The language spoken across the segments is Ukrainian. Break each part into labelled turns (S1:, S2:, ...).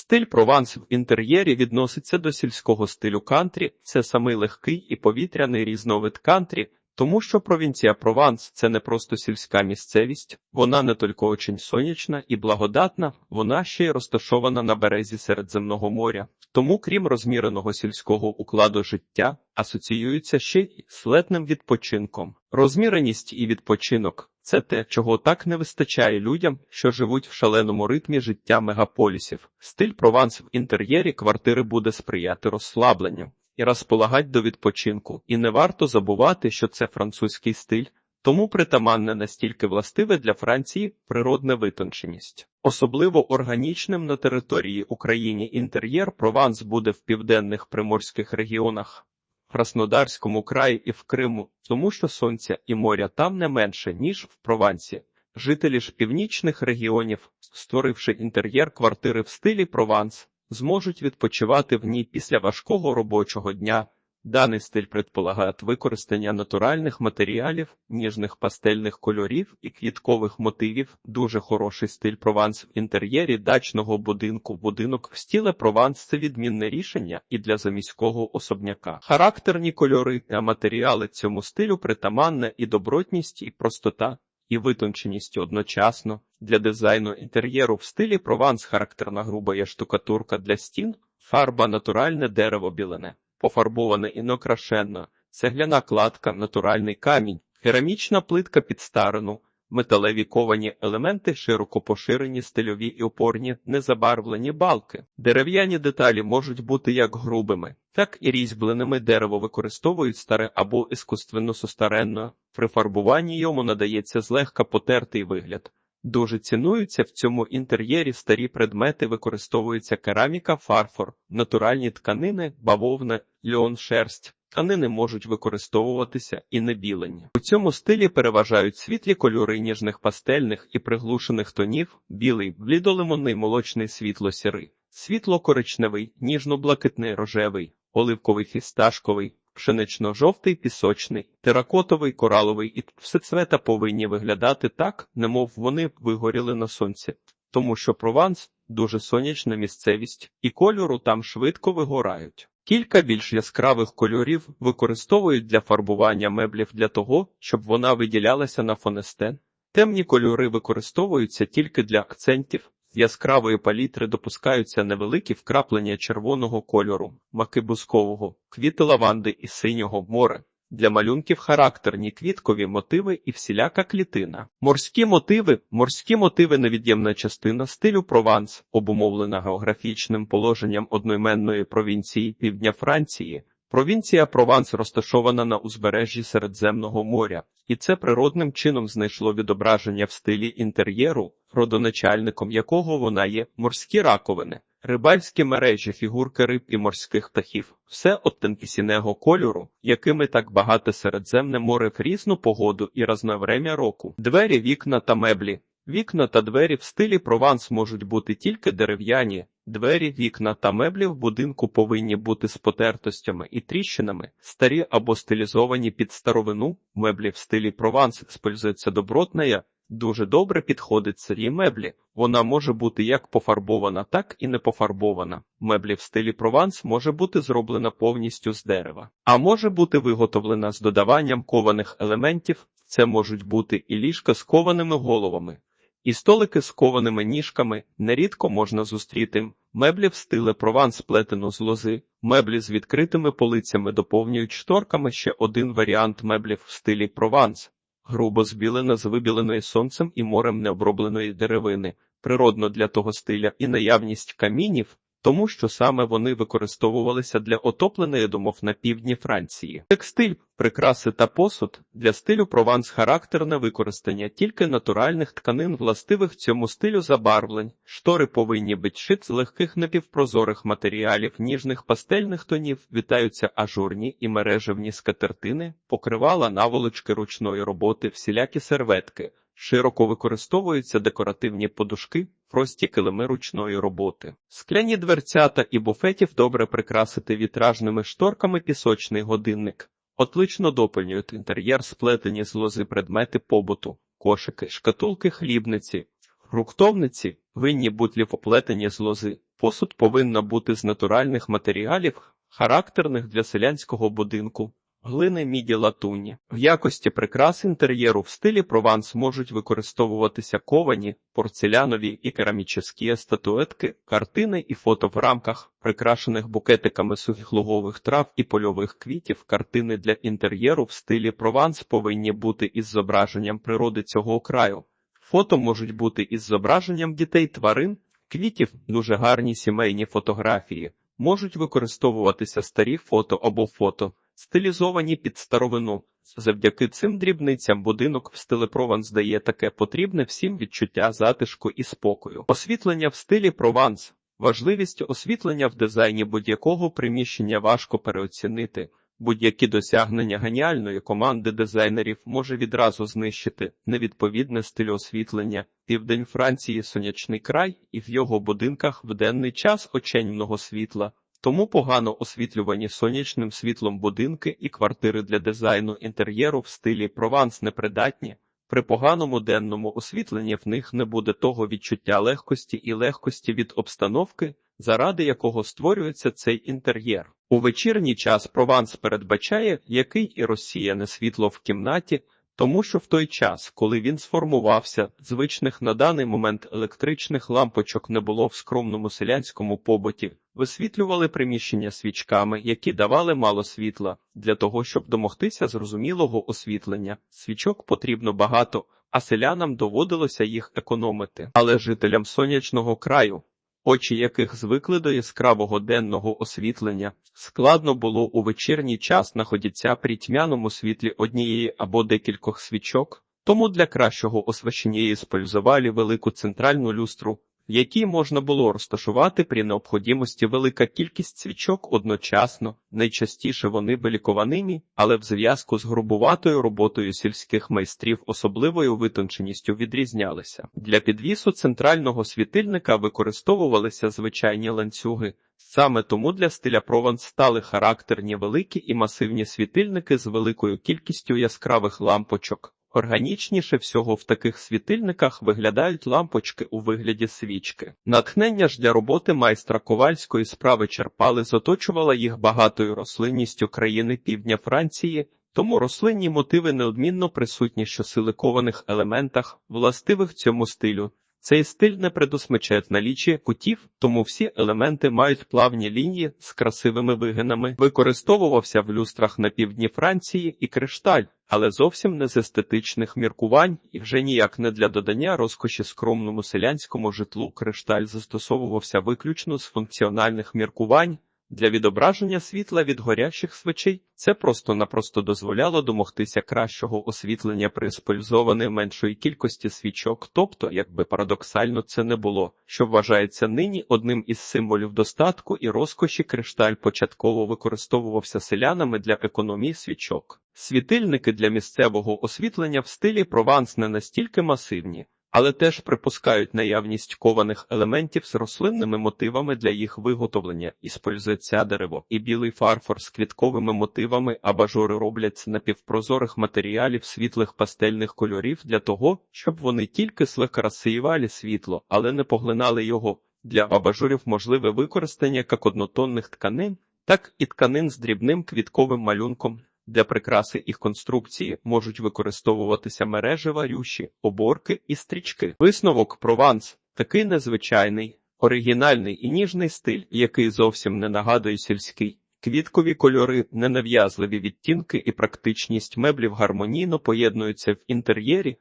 S1: Стиль Прованс в інтер'єрі відноситься до сільського стилю кантрі, це самий легкий і повітряний різновид кантрі, тому що провінція Прованс це не просто сільська місцевість, вона не тільки очень сонячна і благодатна, вона ще й розташована на березі Середземного моря. Тому, крім розміреного сільського укладу життя, асоціюється ще й з летним відпочинком. Розміреність і відпочинок це те, чого так не вистачає людям, що живуть в шаленому ритмі життя мегаполісів. Стиль Прованс в інтер'єрі квартири буде сприяти розслабленню і розполагать до відпочинку. І не варто забувати, що це французький стиль, тому притаманне настільки властиве для Франції природна витонченість. Особливо органічним на території України інтер'єр Прованс буде в південних приморських регіонах. Краснодарському краї і в Криму, тому що сонця і моря там не менше, ніж в Провансі. Жителі ж північних регіонів, створивши інтер'єр квартири в стилі Прованс, зможуть відпочивати в ній після важкого робочого дня. Даний стиль предполагає використання натуральних матеріалів, ніжних пастельних кольорів і квіткових мотивів. Дуже хороший стиль Прованс в інтер'єрі дачного будинку. Будинок в стіле Прованс це відмінне рішення і для заміського особняка. Характерні кольори та матеріали цьому стилю притаманна і добротність, і простота, і витонченість одночасно. Для дизайну інтер'єру в стилі Прованс характерна груба є штукатурка для стін, фарба натуральне дерево білене пофарбоване і накрашенно, цегляна кладка, натуральний камінь, керамічна плитка під старину, металеві ковані елементи, широко поширені, стильові і опорні, незабарвлені балки. Дерев'яні деталі можуть бути як грубими, так і різьбленими. Дерево використовують старе або іскусственно сустаренно. При фарбуванні йому надається злегка потертий вигляд. Дуже цінуються в цьому інтер'єрі старі предмети, використовується кераміка, фарфор, натуральні тканини, бавовна, льон, шерсть. Тканини можуть використовуватися і не білені. У цьому стилі переважають світлі кольори ніжних пастельних і приглушених тонів, білий, блідолимонний, молочний світло-сірий, світло-коричневий, ніжно-блакитний рожевий, оливковий фісташковий, пшенично-жовтий, пісочний, теракотовий, кораловий і всецвета повинні виглядати так, немов вони вигоріли на сонці, тому що Прованс дуже сонячна місцевість, і кольору там швидко вигорають. Кілька більш яскравих кольорів використовують для фарбування меблів для того, щоб вона виділялася на фонестен. Темні кольори використовуються тільки для акцентів, яскравої палітри допускаються невеликі вкраплення червоного кольору, маки бускового, квіти лаванди і синього море. Для малюнків характерні квіткові мотиви і всіляка клітина. Морські мотиви морські мотиви невід'ємна частина стилю Прованс, обумовлена географічним положенням одноіменної провінції півдня Франції. Провінція Прованс розташована на узбережжі Середземного моря, і це природним чином знайшло відображення в стилі інтер'єру, родоначальником якого вона є морські раковини, рибальські мережі, фігурки риб і морських птахів, все оттенки сінего кольору, якими так багато Середземне море в різну погоду і разне время року, двері, вікна та меблі. Вікна та двері в стилі Прованс можуть бути тільки дерев'яні, двері, вікна та меблі в будинку повинні бути з потертостями і тріщинами, старі або стилізовані під старовину, меблі в стилі Прованс спользується добротная, дуже добре підходить сирі меблі. Вона може бути як пофарбована, так і не пофарбована. Меблі в стилі Прованс може бути зроблена повністю з дерева, а може бути виготовлена з додаванням кованих елементів. Це можуть бути і ліжка з кованими головами. І столики з кованими ніжками нерідко можна зустріти. Меблі в стиле Прованс плетено з лози, меблі з відкритими полицями доповнюють шторками ще один варіант меблів в стилі Прованс, грубо збілена з вибіленої сонцем і морем необробленої деревини, природно для того стиля і наявність камінів, тому що саме вони використовувалися для отопленої домов на півдні Франції. Текстиль, прикраси та посуд для стилю Прованс характерне використання тільки натуральних тканин, властивих цьому стилю забарвлень. Штори повинні бути шит з легких напівпрозорих матеріалів, ніжних пастельних тонів, вітаються ажурні і мережевні скатертини, покривала наволочки ручної роботи, всілякі серветки. Широко використовуються декоративні подушки, прості килими ручної роботи. Скляні дверцята і буфетів добре прикрасити вітражними шторками пісочний годинник. Отлично доповнюють інтер'єр сплетені з лози предмети побуту, кошики, шкатулки хлібниці, фруктовниці, винні бутлі оплетені з лози, Посуд повинна бути з натуральних матеріалів, характерних для селянського будинку. Глини міді латуні. В якості прикрас інтер'єру в стилі Прованс можуть використовуватися ковані, порцелянові і керамічні статуетки, картини і фото в рамках, прикрашених букетиками сухих лугових трав і польових квітів. Картини для інтер'єру в стилі Прованс повинні бути із зображенням природи цього краю. Фото можуть бути із зображенням дітей тварин, квітів, дуже гарні сімейні фотографії. Можуть використовуватися старі фото або фото, стилізовані під старовину. Завдяки цим дрібницям будинок в стилі Прованс дає таке потрібне всім відчуття затишку і спокою. Освітлення в стилі Прованс. Важливість освітлення в дизайні будь-якого приміщення важко переоцінити. Будь-які досягнення геніальної команди дизайнерів може відразу знищити невідповідне стиль освітлення. Південь Франції сонячний край, і в його будинках в денний час очень много світла. Тому погано освітлювані сонячним світлом будинки і квартири для дизайну інтер'єру в стилі Прованс непридатні. При поганому денному освітленні в них не буде того відчуття легкості і легкості від обстановки, заради якого створюється цей інтер'єр. У вечірній час Прованс передбачає, який і розсіяне світло в кімнаті, тому що в той час, коли він сформувався, звичних на даний момент електричних лампочок не було в скромному селянському побуті, висвітлювали приміщення свічками, які давали мало світла. Для того, щоб домогтися зрозумілого освітлення, свічок потрібно багато, а селянам доводилося їх економити. Але жителям сонячного краю, очі яких звикли до яскравого денного освітлення, складно було у вечірній час знаходитися при тьмяному світлі однієї або декількох свічок, тому для кращого освещення іспользували велику центральну люстру, в якій можна було розташувати при необходимості велика кількість свічок одночасно. Найчастіше вони були кованими, але в зв'язку з грубуватою роботою сільських майстрів особливою витонченістю відрізнялися. Для підвісу центрального світильника використовувалися звичайні ланцюги. Саме тому для стиля Прованс стали характерні великі і масивні світильники з великою кількістю яскравих лампочок. Органічніше всього в таких світильниках виглядають лампочки у вигляді свічки. Натхнення ж для роботи майстра ковальської справи черпали, заточувала їх багатою рослинністю країни півдня Франції, тому рослинні мотиви неодмінно присутні що силикованих елементах, властивих цьому стилю. Цей стиль не предусмичає налічі кутів, тому всі елементи мають плавні лінії з красивими вигинами. Використовувався в люстрах на півдні Франції і кришталь, але зовсім не з естетичних міркувань і вже ніяк не для додання розкоші скромному селянському житлу. Кришталь застосовувався виключно з функціональних міркувань. Для відображення світла від горящих свечей це просто-напросто дозволяло домогтися кращого освітлення при іспользованій меншої кількості свічок, тобто, якби парадоксально це не було, що вважається нині одним із символів достатку і розкоші кришталь початково використовувався селянами для економії свічок. Світильники для місцевого освітлення в стилі Прованс не настільки масивні але теж припускають наявність кованих елементів з рослинними мотивами для їх виготовлення, іспользується дерево і білий фарфор з квітковими мотивами, абажури роблять з напівпрозорих матеріалів світлих пастельних кольорів для того, щоб вони тільки слегка розсіювали світло, але не поглинали його. Для абажурів можливе використання як однотонних тканин, так і тканин з дрібним квітковим малюнком. Для прикраси їх конструкції можуть використовуватися мережева, рюші, оборки і стрічки. Висновок Прованс такий незвичайний, оригінальний і ніжний стиль, який зовсім не нагадує сільський. Квіткові кольори, ненав'язливі відтінки і практичність меблів гармонійно поєднуються в інтер'єрі,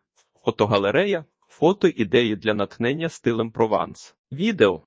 S1: фотогалерея, фото ідеї для натхнення стилем Прованс. Відео